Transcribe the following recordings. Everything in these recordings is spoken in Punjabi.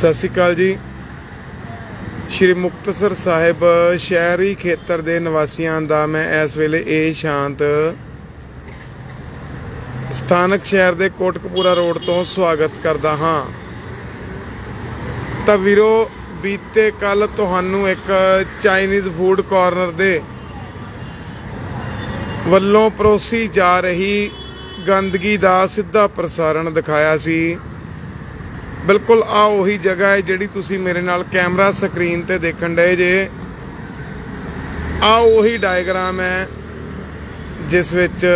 ਸਤਿ ਸ਼੍ਰੀ ਅਕਾਲ ਜੀ। ਸ਼੍ਰੀ ਮੁਕਤਸਰ ਸਾਹਿਬ ਸ਼ਹਿਰੀ ਖੇਤਰ ਦੇ ਨਿਵਾਸੀਆਂ ਦਾ ਮੈਂ ਇਸ ਵੇਲੇ ਇਹ ਸ਼ਾਂਤ ਸਥਾਨਕ ਸ਼ਹਿਰ ਦੇ ਕੋਟਕਪੂਰਾ ਰੋਡ ਤੋਂ ਸਵਾਗਤ ਕਰਦਾ ਹਾਂ। ਤਾਂ ਵੀਰੋ, ਬੀਤੇ ਕੱਲ ਤੁਹਾਨੂੰ ਇੱਕ ਚਾਈਨੀਜ਼ ਫੂਡ ਕਾਰਨਰ ਦੇ ਵੱਲੋਂ ਪਰੋਸੀ ਜਾ ਰਹੀ ਗੰਦਗੀ ਦਾ ਸਿੱਧਾ ਪ੍ਰਸਾਰਣ ਦਿਖਾਇਆ ਸੀ। ਬਿਲਕੁਲ ਆ ਉਹੀ ਜਗ੍ਹਾ ਹੈ ਜਿਹੜੀ ਤੁਸੀਂ ਮੇਰੇ ਨਾਲ ਕੈਮਰਾ ਸਕਰੀਨ ਤੇ ਦੇਖਣ ਡਏ ਜੇ। ਆ ਉਹੀ ਡਾਇਗਰਾਮ ਹੈ, ਜਿਸ ਵਿੱਚ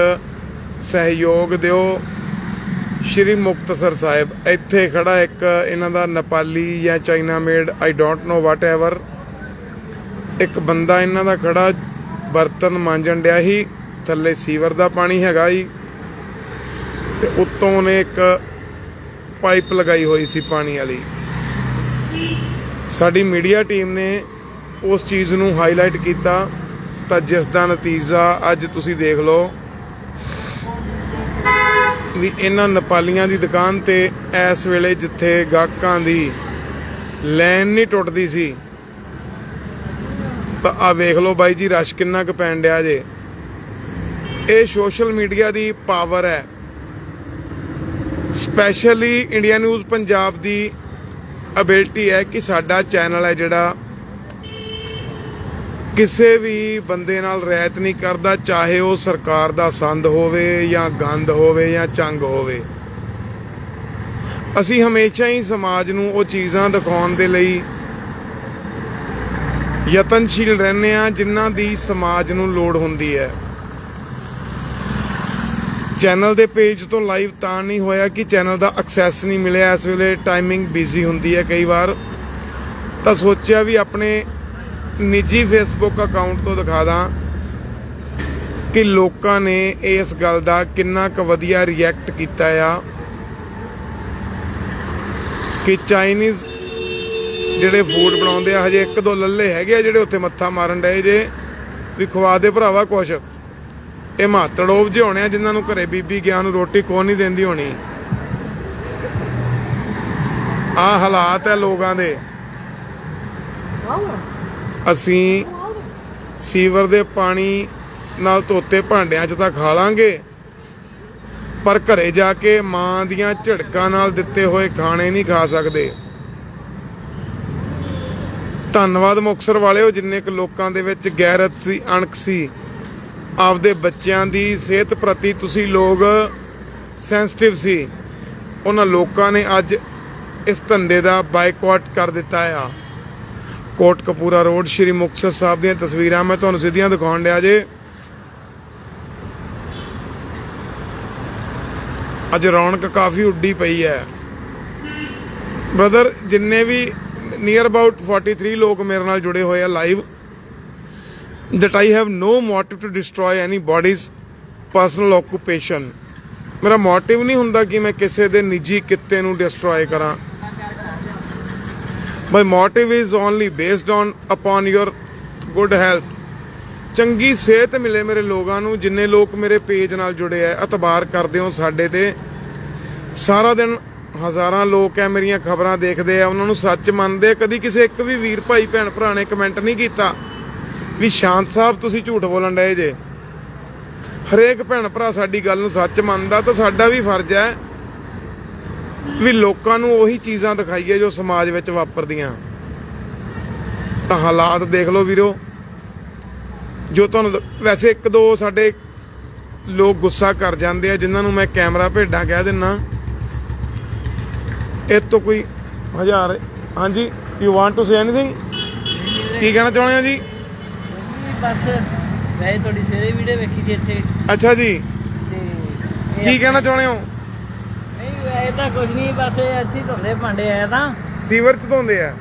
ਸਹਿਯੋਗ ਦਿਓ। ਸ਼੍ਰੀ ਮੁਕਤਸਰ ਸਾਹਿਬ, ਇੱਥੇ ਖੜਾ ਇੱਕ ਇਹਨਾਂ ਦਾ ਨੇਪਾਲੀ ਜਾਂ China made I don't know whatever ਇੱਕ ਬੰਦਾ ਇਹਨਾਂ ਦਾ ਖੜਾ, ਬਰਤਨ ਮਾਂਜਣ ਡਿਆ ਸੀ, ਥੱਲੇ ਸੀਵਰ ਦਾ ਪਾਣੀ ਹੈਗਾ ਜੀ ਤੇ ਉੱਤੋਂ ਨੇ ਇੱਕ ਪਾਈਪ ਲਗਾਈ ਹੋਈ ਸੀ ਪਾਣੀ ਵਾਲੀ। ਸਾਡੀ ਮੀਡੀਆ ਟੀਮ ਨੇ ਉਸ ਚੀਜ਼ ਨੂੰ ਹਾਈਲਾਈਟ ਕੀਤਾ। ਤਾਂ ਜਿਸ ਦਾ ਨਤੀਜਾ ਅੱਜ ਤੁਸੀਂ ਦੇਖ ਲਓ ਵੀ ਇਹਨਾਂ ਨੇਪਾਲੀਆਂ ਦੀ ਦੁਕਾਨ ਤੇ ਇਸ ਵੇਲੇ ਜਿੱਥੇ ਗਾਹਕਾਂ ਦੀ ਲਾਈਨ ਨਹੀਂ ਟੁੱਟਦੀ ਸੀ। ਤਾਂ ਆ ਵੇਖ ਲਓ ਬਾਈ ਜੀ, ਰਸ਼ ਕਿੰਨਾ ਕੁ ਪੈਣ ਡਿਆ ਜੇ। ਇਹ ਸੋਸ਼ਲ ਮੀਡੀਆ ਦੀ ਪਾਵਰ ਹੈ। ਸਪੈਸ਼ਲੀ ਇੰਡੀਆ ਨਿਊਜ਼ ਪੰਜਾਬ ਦੀ ਅਬਿਲਟੀ ਹੈ ਕਿ ਸਾਡਾ ਚੈਨਲ ਹੈ ਜਿਹੜਾ ਕਿਸੇ ਵੀ ਬੰਦੇ ਨਾਲ ਰਹਿਤ ਨਹੀਂ ਕਰਦਾ, ਚਾਹੇ ਉਹ ਸਰਕਾਰ ਦਾ ਸੰਦ ਹੋਵੇ ਜਾਂ ਗੰਦ ਹੋਵੇ ਜਾਂ ਚੰਗ ਹੋਵੇ। ਅਸੀਂ ਹਮੇਸ਼ਾ ਹੀ ਸਮਾਜ ਨੂੰ ਉਹ ਚੀਜ਼ਾਂ ਦਿਖਾਉਣ ਦੇ ਲਈ ਯਤਨਸ਼ੀਲ ਰਹਿੰਦੇ ਆ ਜਿਨ੍ਹਾਂ ਦੀ ਸਮਾਜ ਨੂੰ ਲੋੜ ਹੁੰਦੀ ਹੈ। ਚੈਨਲ ਦੇ ਪੇਜ ਤੋਂ ਲਾਈਵ ਤਾਂ ਨਹੀਂ ਹੋਇਆ ਕਿ ਚੈਨਲ ਦਾ ਐਕਸੈਸ ਨਹੀਂ ਮਿਲਿਆ। ਇਸ ਵੇਲੇ ਟਾਈਮਿੰਗ ਬਿਜ਼ੀ ਹੁੰਦੀ ਹੈ ਕਈ ਵਾਰ। ਤਾਂ ਸੋਚਿਆ ਵੀ ਆਪਣੇ ਨਿੱਜੀ ਫੇਸਬੁੱਕ ਅਕਾਊਂਟ ਤੋਂ ਦਿਖਾ ਦਾਂ ਕਿ ਲੋਕਾਂ ਨੇ ਇਸ ਗੱਲ ਦਾ ਕਿੰਨਾ ਕੁ ਵਧੀਆ ਰਿਐਕਟ ਕੀਤਾ ਆ ਕਿ ਚਾਈਨੀਜ਼ ਜਿਹੜੇ ਫੂਡ ਬਣਾਉਂਦੇ ਆ, ਹਜੇ ਇੱਕ ਦੋ ਲੱਲੇ ਹੈਗੇ ਆ ਜਿਹੜੇ ਉੱਥੇ ਮੱਥਾ ਮਾਰਨ ਡਏ ਜੇ। ਵੀ ਖਵਾ ਦੇ ਭਰਾਵਾ ਕੁਛ। ਇਹ ਮਾਤੜੋਬ ਜਿਹੇ ਹੋਣੇ ਆ, ਜਿਨ੍ਹਾਂ ਨੂੰ ਘਰੇ ਬੀਬੀ ਗਿਆ ਨੂੰ ਰੋਟੀ ਕੋਈ ਨਹੀਂ ਦਿੰਦੀ ਹੋਣੀ। ਆ ਹਾਲਾਤ ਹੈ ਲੋਕਾਂ ਦੇ। ਅਸੀਂ ਸੀਵਰ ਦੇ ਪਾਣੀ ਨਾਲ ਧੋਤੇ ਭਾਂਡਿਆਂ 'ਚ ਤਾਂ ਖਾ ਲਾਂਗੇ। ਪਰ ਘਰੇ ਜਾ ਕੇ ਮਾਂ ਦੀਆਂ ਝੜਕਾਂ ਨਾਲ ਦਿੱਤੇ ਹੋਏ ਖਾਣੇ ਨਹੀਂ ਖਾ ਸਕਦੇ। ਧੰਨਵਾਦ ਮੁਕਸਰ ਵਾਲਿਓ, ਜਿੰਨੇ ਕੁ ਲੋਕਾਂ ਦੇ ਵਿੱਚ ਗੈਰਤ ਸੀ, ਅਣਖ ਸੀ। ਆਪਦੇ ਬੱਚਿਆਂ ਦੀ ਸਿਹਤ ਪ੍ਰਤੀ ਤੁਸੀਂ ਲੋਕ ਸੈਂਸਿਟਿਵ ਸੀ। ਉਹਨਾਂ ਲੋਕਾਂ ਨੇ ਅੱਜ ਇਸ ਧੰਦੇ ਦਾ ਬਾਈਕਾਟ ਕਰ ਦਿੱਤਾ ਆ। ਕੋਟ ਕਪੂਰਾ ਰੋਡ, ਸ਼੍ਰੀ ਮੁਕਤਸਰ ਸਾਹਿਬ ਦੀਆਂ ਤਸਵੀਰਾਂ ਮੈਂ ਤੁਹਾਨੂੰ ਸਿੱਧੀਆਂ ਦਿਖਾਉਣ ਡਿਆ ਜੇ। ਅੱਜ ਰੌਣਕ ਕਾਫੀ ਉੱਡੀ ਪਈ ਹੈ। ਬ੍ਰਦਰ, ਜਿੰਨੇ ਵੀ ਨੀਅਰ ਅਬਾਊਟ 43 ਲੋਕ ਮੇਰੇ ਨਾਲ ਜੁੜੇ ਹੋਏ ਆ live that I have no motive to destroy anybody's personal occupation. ਮੇਰਾ ਮੋਟਿਵ ਨਹੀਂ ਹੁੰਦਾ ਕਿ ਮੈਂ ਕਿਸੇ ਦੇ ਨਿੱਜੀ ਕਿੱਤੇ ਨੂੰ ਡਿਸਟਰੋਏ ਕਰਾਂ। My motive is only based on, upon your good health ਚੰਗੀ ਸਿਹਤ ਮਿਲੇ ਮੇਰੇ ਲੋਕਾਂ ਨੂੰ, ਜਿੰਨੇ ਲੋਕ ਮੇਰੇ ਪੇਜ ਨਾਲ ਜੁੜੇ ਆ ਇਤਬਾਰ ਕਰਦੇ ਹੋ ਸਾਡੇ ਤੇ। ਸਾਰਾ ਦਿਨ ਹਜ਼ਾਰਾਂ ਲੋਕ ਐ ਮੇਰੀਆਂ ਖਬਰਾਂ ਦੇਖਦੇ ਆ ਉਹਨਾਂ ਨੂੰ ਸੱਚ ਮੰਨਦੇ। ਆ ਕਦੀ ਕਿਸੇ ਇੱਕ ਵੀ ਵੀਰ ਭਾਈ, ਭੈਣ, ਭਰਾ ਨੇ ਕਮੈਂਟ ਨਹੀਂ ਕੀਤਾ। ਵੀ ਸ਼ਾਂਤ ਸਾਹਿਬ, ਤੁਸੀਂ ਝੂਠ ਬੋਲਣ ਡਏ ਜੇ। ਹਰੇਕ ਭੈਣ ਭਰਾ ਸਾਡੀ ਗੱਲ ਨੂੰ ਸੱਚ ਮੰਨਦਾ ਤਾਂ ਸਾਡਾ ਵੀ ਫਰਜ਼ ਹੈ ਵੀ ਲੋਕਾਂ ਨੂੰ ਉਹੀ ਚੀਜ਼ਾਂ ਦਿਖਾਈਏ ਜੋ ਸਮਾਜ ਵਿੱਚ ਵਾਪਰਦੀਆਂ। ਤਾਂ ਹਾਲਾਤ ਦੇਖ ਲਓ ਵੀਰੋ। ਜੋ ਤੁਹਾਨੂੰ ਵੈਸੇ ਇੱਕ ਦੋ ਸਾਡੇ ਲੋਕ ਗੁੱਸਾ ਕਰ ਜਾਂਦੇ ਆ, ਜਿਨ੍ਹਾਂ ਨੂੰ ਮੈਂ ਕੈਮਰਾ ਭੇਡਾਂ ਕਹਿ ਦਿੰਨਾ। ਇਹ ਤੋਂ ਕੋਈ ਹਜ਼ਾਰ, ਹਾਂਜੀ you want to say anything ਕੀ ਕਹਿਣਾ ਚਾਹੁੰਦੇ ਆ ਜੀ? ਬਸ ਮੈਂ ਤੁਹਾਡੀ ਸਵੇਰੇ ਵੀਡੀਓ ਵੇਖੀ ਸੀ ਇੱਥੇ। ਅੱਛਾ ਜੀ। ਤੇ ਕੀ ਕਹਿਣਾ ਚਾਹੁੰਦੇ ਹੋ? ਨਹੀਂ ਇਹ ਤਾਂ ਕੁਝ ਨਹੀਂ ਬਸ ਇੱਥੇ ਧੁੰਦੇ ਭਾਂਡੇ ਆਇਆ ਤਾਂ। ਸੀਵਰ ਚ ਧੋਂਦੇ ਆ?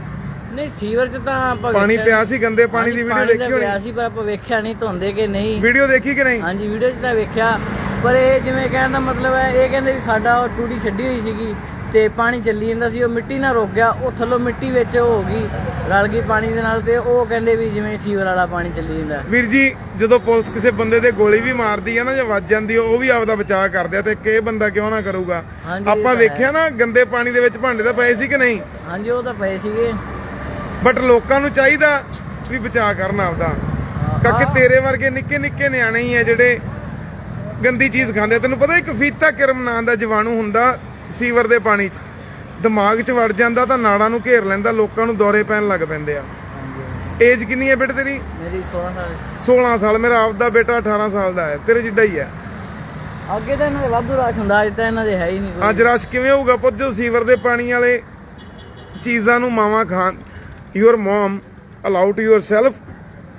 ਨਹੀਂ ਸੀਵਰ 'ਚ ਤਾਂ ਆਪਾਂ ਪਾਣੀ ਪਿਆ। ਸੀ ਗੰਦੇ ਪਾਣੀ ਦੀ ਵੀਡੀਓ ਦੇਖੀ ਹੋਣੀ? ਪਿਆ ਸੀ ਪਰ ਆਪਾਂ ਵੇਖਿਆ ਨਹੀਂ ਧੁੰਦੇ ਕਿ ਨਹੀਂ। ਵੀਡੀਓ ਦੇਖੀ ਕਿ ਨਹੀਂ? ਹਾਂਜੀ ਵੀਡੀਓ 'ਚ ਤਾਂ ਵੇਖਿਆ। ਪਰ ਇਹ ਜਿਵੇਂ ਕਹਿਣ ਦਾ ਮਤਲਬ ਹੈ ਇਹ ਕਹਿੰਦੇ ਵੀ ਸਾਡਾ ਉਹ ਟੂਟੀ ਛੱਡੀ ਹੋਈ ਸੀਗੀ। ਤੇ ਪਾਣੀ ਚੱਲੀ ਜਾਂਦਾ ਸੀ ਉਹ ਮਿੱਟੀ ਨਾਲ ਰੁਕ ਗਿਆ ਉਹ ਥੱਲੋਂ ਮਿੱਟੀ ਵਿੱਚ ਹੋ ਗਈ ਰਲ ਗਈ ਪਾਣੀ ਦੇ ਨਾਲ ਤੇ ਉਹ ਕਹਿੰਦੇ ਵੀ ਜਿਵੇਂ ਸੀਵਰ ਵਾਲਾ ਪਾਣੀ ਚੱਲੀ ਜਾਂਦਾ। ਵੀਰ ਜੀ ਜਦੋਂ ਪੁਲਿਸ ਕਿਸੇ ਬੰਦੇ ਤੇ ਗੋਲੀ ਵੀ ਮਾਰਦੀ ਆ ਨਾ ਜਾਂ ਵੱਜ ਜਾਂਦੀ ਆ ਉਹ ਵੀ ਆਪਦਾ ਬਚਾਅ ਕਰਦੇ ਆ ਤੇ ਕਿ ਬੰਦਾ ਕਿਉਂ ਨਾ ਕਰੂਗਾ? ਹਾਂਜੀ, ਇਹ ਆਪਾਂ ਤਾਂ ਵੇਖਿਆ ਨਾ ਗੰਦੇ ਪਾਣੀ ਦੇ ਵਿੱਚ ਭਾਂਡੇ ਤਾਂ ਪਏ ਸੀ ਕਿ ਨਹੀਂ? ਹਾਂਜੀ ਉਹ ਤਾਂ ਪਏ ਸੀਗੇ। ਬਟ ਲੋਕਾਂ ਨੂੰ ਚਾਹੀਦਾ ਵੀ ਬਚਾਅ ਕਰਨ ਆਪਦਾ। ਕਿਉਂਕਿ ਤੇਰੇ ਵਰਗੇ ਨਿੱਕੇ ਨਿੱਕੇ ਨਿਆਣੇ ਹੀ ਆ ਜਿਹੜੇ ਗੰਦੀ ਚੀਜ਼ ਖਾਂਦੇ ਆ। ਤੈਨੂੰ ਪਤਾ ਇੱਕ ਫੀਤਾ ਕਿਰਮ ਨਾਂ ਦਾ ਜੀਵਾਣੂ ਹੁੰਦਾ ਸੀਵਰ ਦੇ ਪਾਣੀ 'ਚ। ਦਿਮਾਗ 'ਚ ਵੜ ਜਾਂਦਾ ਤਾਂ ਨਾੜਾਂ ਨੂੰ ਘੇਰ ਲੈਂਦਾ ਲੋਕਾਂ ਨੂੰ ਦੌਰੇ ਪੈਣ ਲੱਗ ਪੈਂਦੇ ਆ। ਏਜ ਕਿੰਨੀ ਹੈ ਬੇਟੇ ਤੇਰੀ? ਮੇਰੀ 16 ਸਾਲ। 16 ਸਾਲ। ਮੇਰਾ ਆਪਦਾ ਬੇਟਾ 18 ਸਾਲ ਦਾ ਹੈ। ਤੇਰੇ ਜਿੱਡਾ ਹੀ ਹੈ। ਅੱਗੇ ਤਾਂ ਇਹਨਾਂ ਦੇ ਵਾਧੂ ਰਾਸ਼ ਹੁੰਦਾ ਅੱਜ ਤਾਂ ਇਹਨਾਂ ਦੇ ਹੈ ਹੀ ਨਹੀਂ ਕੋਈ। ਅੱਜ ਰਸ਼ ਕਿਵੇਂ ਹੋਊਗਾ ਪੁੱਤ ਜੋ ਸੀਵਰ ਦੇ ਪਾਣੀ ਵਾਲੇ ਚੀਜ਼ਾਂ ਨੂੰ ਮਾਵਾਂ ਖਾਣ? Your mum allow to yourself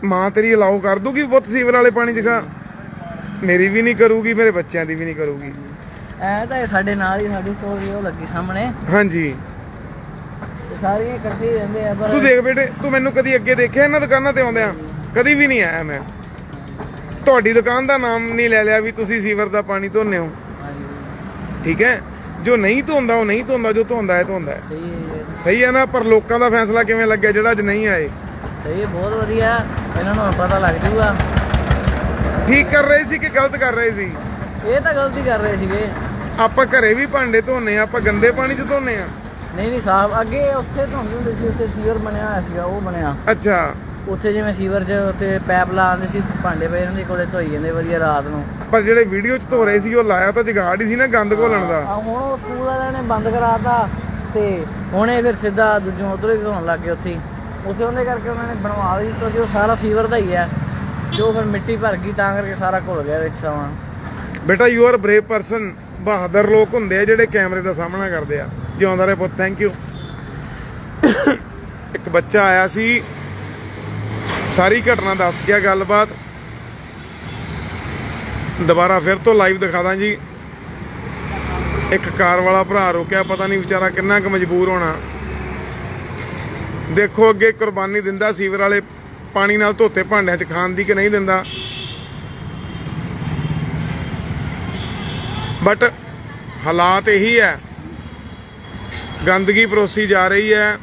ਮਾਂ ਤੇਰੀ ਅਲਾਉ ਕਰ ਦੂਗੀ ਪੁੱਤ ਸੀਵਰ ਵਾਲੇ ਪਾਣੀ 'ਚ ਖਾ? ਮੇਰੀ ਵੀ ਨਹੀਂ ਕਰੂਗੀ ਮੇਰੇ ਬੱਚਿਆਂ ਦੀ ਵੀ ਨਹੀਂ ਕਰੂਗੀ। ਐ ਤਾਂ ਇਹ ਸਾਡੇ ਨਾਲ ਹੀ ਸਾਡੀ ਸਟੋਰੀ ਉਹ ਲੱਗੀ ਸਾਹਮਣੇ। ਹਾਂਜੀ। ਤੇ ਸਾਰੀਆਂ ਇਕੱਠੇ ਹੀ ਰਹਿੰਦੇ ਆ ਪਰ ਤੂੰ ਦੇਖ ਬੇਟੇ ਤੂੰ ਮੈਨੂੰ ਕਦੀ ਅੱਗੇ ਦੇਖਿਆ ਇਹਨਾਂ ਦੁਕਾਨਾਂ ਤੇ ਆਉਂਦਿਆਂ? ਕਦੀ ਵੀ ਨਹੀਂ ਆਇਆ ਮੈਂ। ਤੁਹਾਡੀ ਦੁਕਾਨ ਦਾ ਨਾਮ ਨਹੀਂ ਲੈ ਲਿਆ ਵੀ ਤੁਸੀਂ ਸੀਵਰ ਦਾ ਪਾਣੀ ਧੋਨੇ ਹੋ। ਹਾਂਜੀ। ਠੀਕ ਹੈ? ਜੋ ਨਹੀਂ ਧੋਂਦਾ ਉਹ ਨਹੀਂ ਧੋਂਦਾ ਜੋ ਧੋਂਦਾ ਹੈ ਧੋਂਦਾ ਹੈ। ਸਹੀ ਹੈ ਜੀ। ਸਹੀ ਹੈ ਨਾ? ਪਰ ਲੋਕਾਂ ਦਾ ਫੈਸਲਾ ਕਿਵੇਂ ਲੱਗਿਆ? ਜਿਹੜਾ ਅੱਜ ਨਹੀਂ ਆਏ। ਸਹੀ ਹੈ ਬਹੁਤ ਵਧੀਆ। ਇਹਨਾਂ ਨੂੰ ਹੁਣ ਪਤਾ ਲੱਗ ਜੂਗਾ ਠੀਕ ਕਰ ਰਹੇ ਸੀ ਕਿ ਗਲਤ ਕਰ ਰਹੇ ਸੀ? ਇਹ ਤਾਂ ਗਲਤੀ ਕਰ ਰਹੇ ਸੀਗੇ। ਆਪਾਂ ਘਰੇ ਵੀ ਭਾਂਡੇ ਧੋਨੇ ਆ ਆਪਾਂ ਗੰਦੇ ਪਾਣੀ 'ਚ ਧੋਨੇ ਆ। ਨਹੀਂ ਨਹੀਂ ਸਾਹਿਬ ਅੱਗੇ ਉੱਥੇ ਧੋਂਦੇ ਹੁੰਦੇ ਸੀ ਉੱਥੇ ਸੀਵਰ ਬਣਿਆ ਹੋਇਆ ਸੀਗਾ ਉਹ ਬਣਿਆ। ਅੱਛਾ। ਉੱਥੇ ਜਿਵੇਂ ਸੀਵਰ 'ਚ ਉੱਥੇ ਪੈਪ ਲਾਉਂਦੇ ਸੀ ਭਾਂਡੇ ਪਏ ਇਹਨਾਂ ਦੇ ਕੋਲੇ ਧੋਈ ਜਾਂਦੇ ਵਧੀਆ ਰਾਤ ਨੂੰ। ਪਰ ਜਿਹੜੇ ਵੀਡੀਓ 'ਚ ਧੋ ਰਹੇ ਸੀ ਉਹ ਲਾਇਆ ਤਾਂ ਜਗਾੜ ਹੀ ਸੀ ਨਾ ਗੰਦ ਘੋਲਣ ਦਾ। ਆ ਹੁਣ ਉਹ ਸਕੂਲ ਵਾਲਿਆਂ ਨੇ ਬੰਦ ਕਰਾਤਾ ਤੇ ਹੁਣ ਇਹ ਫਿਰ ਸਿੱਧਾ ਦੂਜੋਂ ਉਧਰ ਹੀ ਧੋਣ ਲੱਗ ਗਏ ਉੱਥੇ ਹੀ। ਉੱਥੇ ਉਹਦੇ ਕਰਕੇ ਉਹਨਾਂ ਨੇ ਬਣਵਾ ਲਈ ਤਾਂ ਜੋ ਸਾਰਾ ਸੀਵਰ ਦਾ ਹੀ ਹੈ। ਜੋ ਫਿਰ ਮਿੱਟੀ ਭਰ ਗਈ ਤਾਂ ਕਰਕੇ ਸਾਰਾ ਘੁਲ ਗਿਆ ਵਿੱਚ ਸਮਾਂ। ਬੇਟਾ ਯੂ ਆਰ ਬ੍ਰੇਵ ਪਰਸਨ ਬਹਾਦਰ ਲੋਕ ਹੁੰਦੇ ਆ ਜਿਹੜੇ ਕੈਮਰੇ ਦਾ ਸਾਹਮਣਾ ਕਰਦੇ ਆ। ਜਿਉਂਦਾ ਰਹੇ ਪੁੱਤ ਥੈਂਕ ਯੂ ਇੱਕ ਬੱਚਾ ਆਇਆ ਸੀ। ਸਾਰੀ ਘਟਨਾ ਦੱਸ ਗਿਆ, ਗੱਲਬਾਤ। ਦੁਬਾਰਾ ਫਿਰ ਤੋਂ ਲਾਈਵ ਦਿਖਾ ਦਾਂ ਜੀ। ਇੱਕ ਕਾਰ ਵਾਲਾ ਭਰਾ ਰੋਕਿਆ, ਪਤਾ ਨਹੀਂ ਵਿਚਾਰਾ ਕਿੰਨਾ ਕੁ ਮਜਬੂਰ ਹੋਣਾ। ਦੇਖੋ ਅੱਗੇ ਕੁਰਬਾਨੀ ਦਿੰਦਾ, ਸੀਵਰ ਵਾਲੇ ਪਾਣੀ ਨਾਲ ਧੋਤੇ ਭਾਂਡਿਆਂ 'ਚ, ਖਾਣ ਦੀ ਕਿ ਨਹੀਂ ਦਿੰਦਾ। ਬਟ ਹਾਲਾਤ ਇਹੀ ਹੈ। ਗੰਦਗੀ ਪਰੋਸੀ ਜਾ ਰਹੀ ਹੈ।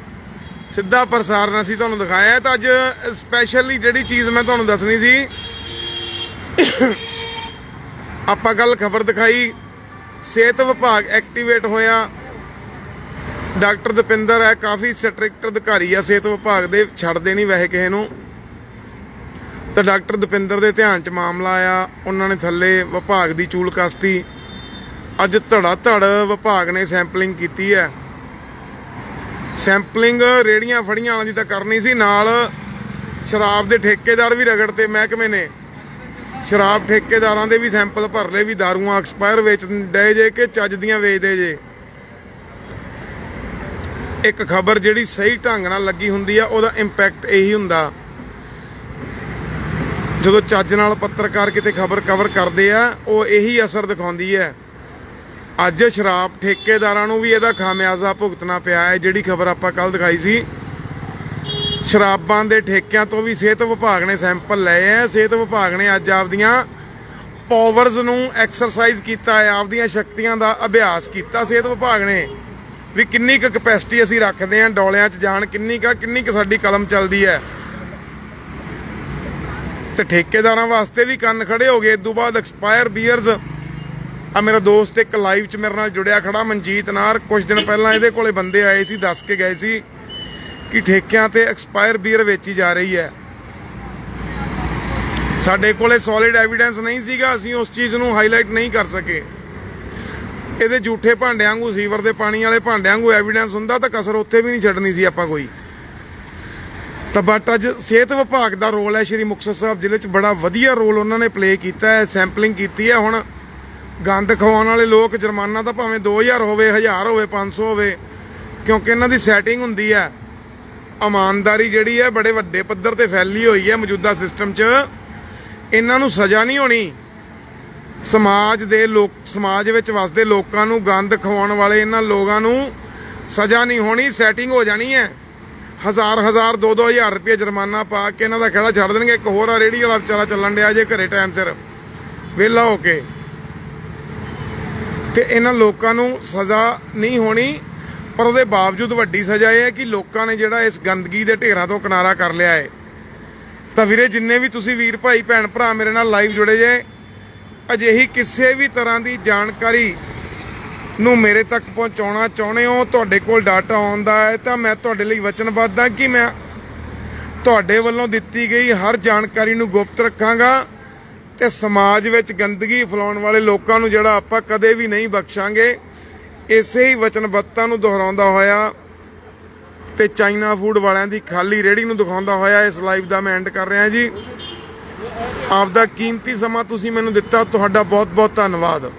ਸਿੱਧਾ ਪ੍ਰਸਾਰਣ ਅਸੀਂ ਤੁਹਾਨੂੰ ਦਿਖਾਇਆ। ਤਾਂ ਅੱਜ ਸਪੈਸ਼ਲੀ ਜਿਹੜੀ ਚੀਜ਼ ਮੈਂ ਤੁਹਾਨੂੰ ਦੱਸਣੀ ਸੀ, ਆਪਾਂ ਕੱਲ ਖਬਰ ਦਿਖਾਈ। ਸਿਹਤ ਵਿਭਾਗ ਐਕਟੀਵੇਟ ਹੋਇਆ। ਡਾਕਟਰ ਦਪਿੰਦਰ ਹੈ, ਕਾਫੀ ਸਟ੍ਰਿਕਟ ਅਧਿਕਾਰੀ ਆ ਸਿਹਤ ਵਿਭਾਗ ਦੇ ਛੱਡਦੇ ਨਹੀਂ ਵੈਸੇ ਕਿਸੇ ਨੂੰ। ਤਾਂ ਡਾਕਟਰ ਦਪਿੰਦਰ ਦੇ ਧਿਆਨ 'ਚ ਮਾਮਲਾ ਆਇਆ। ਉਹਨਾਂ ਨੇ ਥੱਲੇ ਵਿਭਾਗ ਦੀ ਚੂਲ ਕਸਤੀ। ਅੱਜ ਧੜਾ ਧੜ ਵਿਭਾਗ ਨੇ ਸੈਂਪਲਿੰਗ ਕੀਤੀ ਹੈ। ਸੈਂਪਲਿੰਗ ਰੇੜੀਆਂ ਫੜੀਆਂ ਵਾਲੀ ਤਾਂ ਕਰਨੀ ਸੀ, ਨਾਲ ਸ਼ਰਾਬ ਦੇ ਠੇਕੇਦਾਰ ਵੀ ਰਗੜ ਤੇ ਮਹਿਕਮੇ ਨੇ। ਸ਼ਰਾਬ ਠੇਕੇਦਾਰਾਂ ਦੇ ਵੀ ਸੈਂਪਲ ਭਰ ਲਏ ਵੀ ਦਾਰੂਆਂ ਐਕਸਪਾਇਰ ਵੇਚ ਡਏ ਜੇ ਕਿ ਚੱਜ ਦੀਆਂ ਵੇਚਦੇ ਜੇ। ਇੱਕ ਖਬਰ ਜਿਹੜੀ ਸਹੀ ਢੰਗ ਨਾਲ ਲੱਗੀ ਹੁੰਦੀ ਆ, ਉਹਦਾ ਇੰਪੈਕਟ ਇਹੀ ਹੁੰਦਾ। ਜਦੋਂ ਚੱਜ ਨਾਲ ਪੱਤਰਕਾਰ ਕਿਤੇ ਖਬਰ ਕਵਰ ਕਰਦੇ ਆ, ਉਹ ਇਹੀ ਅਸਰ ਦਿਖਾਉਂਦੀ ਹੈ। ਅੱਜ ਸ਼ਰਾਬ ਠੇਕੇਦਾਰਾਂ ਨੂੰ ਵੀ ਇਹਦਾ ਖਾਮਿਆਜ਼ਾ ਭੁਗਤਣਾ ਪਿਆ ਹੈ, ਜਿਹੜੀ ਖਬਰ ਆਪਾਂ ਕੱਲ ਦਿਖਾਈ ਸੀ। ਸ਼ਰਾਬਾਂ ਦੇ ਠੇਕਿਆਂ ਤੋਂ ਵੀ ਸਿਹਤ ਵਿਭਾਗ ਨੇ ਸੈਂਪਲ ਲਏ ਆ ਸਿਹਤ ਵਿਭਾਗ ਨੇ ਅੱਜ ਆਪਦੀਆਂ ਪਾਵਰਸ ਨੂੰ ਐਕਸਰਸਾਈਜ਼ ਕੀਤਾ ਹੈ, ਆਪਦੀਆਂ ਸ਼ਕਤੀਆਂ ਦਾ ਅਭਿਆਸ ਕੀਤਾ। ਸਿਹਤ ਵਿਭਾਗ ਨੇ ਵੀ ਕਿੰਨੀ ਕੁ ਕਪੈਸਿਟੀ ਅਸੀਂ ਰੱਖਦੇ ਹਾਂ ਡੋਲਿਆਂ 'ਚ ਜਾਣ, ਕਿੰਨੀ ਕੁ ਕਿੰਨੀ ਕੁ ਸਾਡੀ ਕਲਮ ਚੱਲਦੀ ਹੈ। ਤੇ ਠੇਕੇਦਾਰਾਂ ਵਾਸਤੇ ਵੀ ਕੰਨ ਖੜੇ ਹੋ ਗਏ। ਇਦੋਂ ਬਾਅਦ ਐਕਸਪਾਇਰ ਬੀਅਰਸ ਆ ਮੇਰਾ ਦੋਸਤ ਇੱਕ ਲਾਈਵ 'ਚ ਮੇਰੇ ਨਾਲ ਜੁੜਿਆ ਖੜਾ, ਮਨਜੀਤ ਨਾਰ। ਕੁਝ ਦਿਨ ਪਹਿਲਾਂ ਇਹਦੇ ਕੋਲੇ ਬੰਦੇ ਆਏ ਸੀ, ਦੱਸ ਕੇ ਗਏ ਸੀ ਕਿ ਠੇਕਿਆਂ ਤੇ ਐਕਸਪਾਇਰ ਬੀਅਰ ਵੇਚੀ ਜਾ ਰਹੀ ਹੈ। ਸਾਡੇ ਕੋਲੇ ਸੋਲਿਡ ਐਵੀਡੈਂਸ ਨਹੀਂ ਸੀਗਾ, ਅਸੀਂ ਉਸ ਚੀਜ਼ ਨੂੰ ਹਾਈਲਾਈਟ ਨਹੀਂ ਕਰ ਸਕੇ। ਇਹਦੇ ਝੂਠੇ ਭਾਂਡਿਆਂ ਵਾਂਗੂ, ਸੀਵਰ ਦੇ ਪਾਣੀ ਵਾਲੇ ਭਾਂਡਿਆਂ ਵਾਂਗੂ ਐਵੀਡੈਂਸ ਹੁੰਦਾ ਤਾਂ ਕਸਰ ਉੱਥੇ ਵੀ ਨਹੀਂ ਛੱਡਣੀ ਸੀ ਆਪਾਂ ਕੋਈ। ਤਾਂ ਬਟ ਅੱਜ ਸਿਹਤ ਵਿਭਾਗ ਦਾ ਰੋਲ ਹੈ, ਸ਼੍ਰੀ ਮੁਕਤਸਰ ਸਾਹਿਬ ਜ਼ਿਲ੍ਹੇ 'ਚ ਬੜਾ ਵਧੀਆ ਰੋਲ ਉਹਨਾਂ ਨੇ ਪਲੇ ਕੀਤਾ ਹੈ ਸੈਂਪਲਿੰਗ ਕੀਤੀ ਹੈ। ਹੁਣ ਗੰਦ ਖਵਾਉਣ ਵਾਲੇ ਲੋਕ ਜੁਰਮਾਨਾ ਤਾਂ ਭਾਵੇਂ 2000 ਹੋਵੇ 1000 ਹੋਵੇ 500 ਹੋਵੇ, ਕਿਉਂਕਿ ਇਹਨਾਂ ਦੀ ਸੈਟਿੰਗ ਹੁੰਦੀ ਹੈ। ਇਮਾਨਦਾਰੀ ਜਿਹੜੀ ਹੈ ਬੜੇ ਵੱਡੇ ਪੱਧਰ ਤੇ ਫੈਲੀ ਹੋਈ ਹੈ ਮੌਜੂਦਾ ਸਿਸਟਮ 'ਚ। ਇਹਨਾਂ ਨੂੰ ਸਜ਼ਾ ਨਹੀਂ ਹੋਣੀ। ਸਮਾਜ ਦੇ ਲੋਕ, ਸਮਾਜ ਵਿੱਚ ਵਸਦੇ ਲੋਕਾਂ ਨੂੰ ਗੰਦ ਖਵਾਉਣ ਵਾਲੇ ਇਹਨਾਂ ਲੋਕਾਂ ਨੂੰ ਸਜ਼ਾ ਨਹੀਂ ਹੋਣੀ ਸੈਟਿੰਗ ਹੋ ਜਾਣੀ ਹੈ। ਹਜ਼ਾਰ ਹਜ਼ਾਰ, ਦੋ ਦੋ ਹਜ਼ਾਰ ਰੁਪਏ ਜੁਰਮਾਨਾ ਪਾ ਕੇ ਇਹਨਾਂ ਦਾ ਖੇੜਾ ਛੱਡ ਦੇਣਗੇ। ਇੱਕ ਹੋਰ ਆ ਰੇੜੀ ਵਾਲਾ ਵਿਚਾਰਾ ਚੱਲਣ ਡਿਆ ਜੇ ਘਰੇ ਟਾਈਮ ਸਿਰ। ਵਿਹਲਾ ਹੋ ਕੇ। ਤੇ ਇਹਨਾਂ ਲੋਕਾਂ ਨੂੰ ਸਜ਼ਾ ਨਹੀਂ ਹੋਣੀ, ਪਰ ਉਹਦੇ ਬਾਵਜੂਦ ਵੱਡੀ ਸਜ਼ਾ ਇਹ ਹੈ ਕਿ ਲੋਕਾਂ ਨੇ ਜਿਹੜਾ ਇਸ ਗੰਦਗੀ ਦੇ ਢੇਰਾਂ ਤੋਂ ਕਿਨਾਰਾ ਕਰ ਲਿਆ ਹੈ। ਤਾਂ ਵੀਰੇ, ਜਿੰਨੇ ਵੀ ਤੁਸੀਂ ਵੀਰ ਭਾਈ, ਭੈਣ ਭਰਾ ਮੇਰੇ ਨਾਲ ਲਾਈਵ ਜੁੜੇ ਜੇ, ਅਜਿਹੀ ਕਿਸੇ ਵੀ ਤਰ੍ਹਾਂ ਦੀ ਜਾਣਕਾਰੀ ਨੂੰ ਮੇਰੇ ਤੱਕ ਪਹੁੰਚਾਉਣਾ ਚਾਹੁੰਦੇ ਹੋ, ਤੁਹਾਡੇ ਕੋਲ ਡਾਟਾ ਆਉਂਦਾ ਹੈ, ਤਾਂ ਮੈਂ ਤੁਹਾਡੇ ਲਈ ਵਚਨਬੱਧ ਹਾਂ ਕਿ ਮੈਂ ਤੁਹਾਡੇ ਵੱਲੋਂ ਦਿੱਤੀ ਗਈ ਹਰ ਜਾਣਕਾਰੀ ਨੂੰ ਗੁਪਤ ਰੱਖਾਂਗਾ। ਤੇ ਸਮਾਜ ਵਿੱਚ ਗੰਦਗੀ ਫੈਲਾਉਣ ਵਾਲੇ ਲੋਕਾਂ ਨੂੰ ਜਿਹੜਾ ਆਪਾਂ ਕਦੇ ਵੀ ਨਹੀਂ ਬਖਸ਼ਾਂਗੇ, ਇਸੇ ਹੀ ਵਚਨਬੱਧਤਾ ਨੂੰ ਦੁਹਰਾਉਂਦਾ ਹੋਇਆ ਤੇ ਚਾਈਨਾ ਫੂਡ ਵਾਲਿਆਂ ਦੀ ਖਾਲੀ ਰੇੜੀ ਨੂੰ ਦਿਖਾਉਂਦਾ ਹੋਇਆ ਇਸ ਲਾਈਵ ਦਾ ਮੈਂ ਐਂਡ ਕਰ ਰਿਹਾ ਜੀ। ਆਪਦਾ ਕੀਮਤੀ ਸਮਾਂ ਤੁਸੀਂ ਮੈਨੂੰ ਦਿੱਤਾ, ਤੁਹਾਡਾ ਬਹੁਤ ਬਹੁਤ ਧੰਨਵਾਦ।